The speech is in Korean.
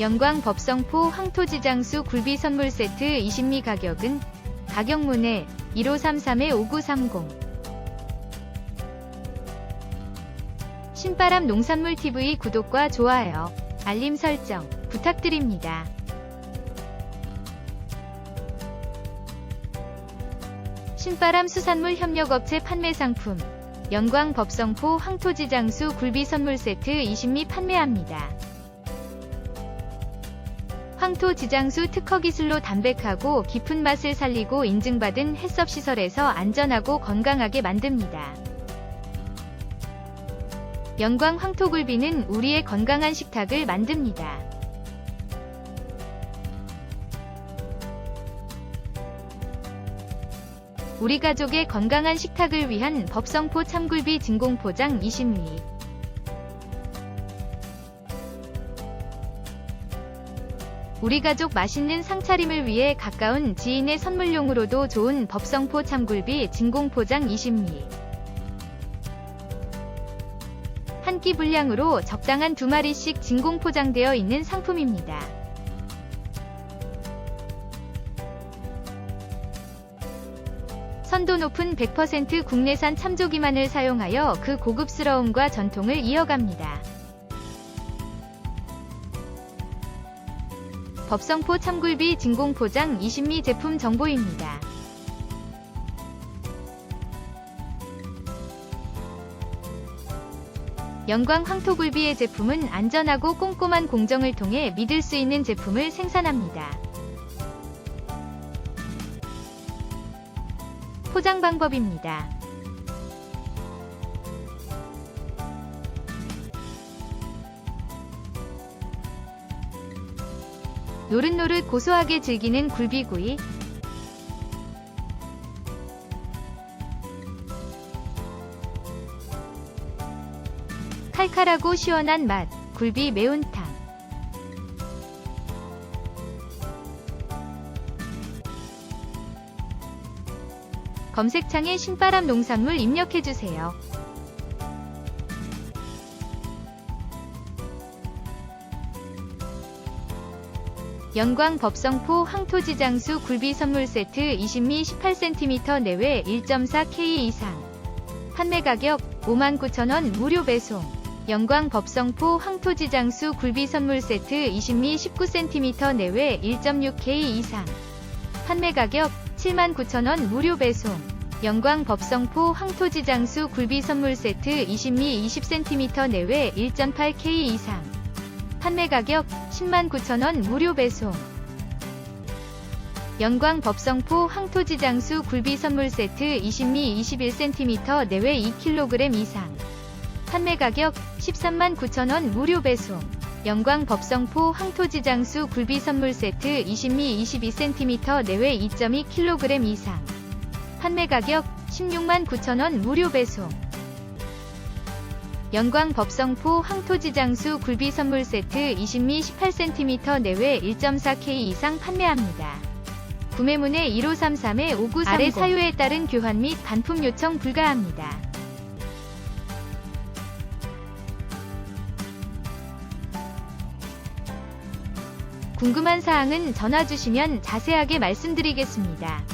영광 법성포 황토지장수 굴비 선물 세트 20미 가격은 가격문의 1533-5930 신바람 농산물 TV 구독과 좋아요, 알림 설정 부탁드립니다. 신바람 수산물 협력업체 판매 상품 영광 법성포 황토지장수 굴비 선물 세트 20미 판매합니다. 황토 지장수 특허 기술로 담백하고 깊은 맛을 살리고 인증받은 햇섭 시설에서 안전하고 건강하게 만듭니다. 영광 황토굴비는 우리의 건강한 식탁을 만듭니다. 우리 가족의 건강한 식탁을 위한 법성포 참굴비 진공포장 20미 우리 가족 맛있는 상차림을 위해 가까운 지인의 선물용으로도 좋은 법성포 참굴비 진공포장 20미 한 끼 분량으로 적당한 두 마리씩 진공 포장되어 있는 상품입니다. 선도 높은 100% 국내산 참조기만을 사용하여 그 고급스러움과 전통을 이어갑니다. 법성포 참굴비 진공포장 20미 제품 정보입니다. 영광 황토굴비의 제품은 안전하고 꼼꼼한 공정을 통해 믿을 수 있는 제품을 생산합니다. 포장 방법입니다. 노릇노릇 고소하게 즐기는 굴비구이 칼칼하고 시원한 맛 굴비 매운탕 검색창에 신바람 농산물 입력해주세요. 영광 법성포 황토지장수 굴비 선물 세트 20미 18cm 내외 1.4K 이상. 판매 가격 59,000원 무료 배송. 영광 법성포 황토지장수 굴비 선물 세트 20미 19cm 내외 1.6K 이상. 판매 가격 79,000원 무료 배송. 영광 법성포 황토지장수 굴비 선물 세트 20미 20cm 내외 1.8K 이상 판매 가격 109,000원 무료 배송. 영광 법성포 황토지 장수 굴비 선물 세트 20미 21cm 내외 2kg 이상. 판매 가격 139,000원 무료 배송. 영광 법성포 황토지 장수 굴비 선물 세트 20미 22cm 내외 2.2kg 이상. 판매 가격 169,000원 무료 배송 영광 법성포 황토지장수 굴비 선물 세트 20미 18cm 내외 1.4K 이상 판매합니다. 구매문의 1533-5930 아래 사유에 따른 교환 및 반품 요청 불가합니다. 궁금한 사항은 전화 주시면 자세하게 말씀드리겠습니다.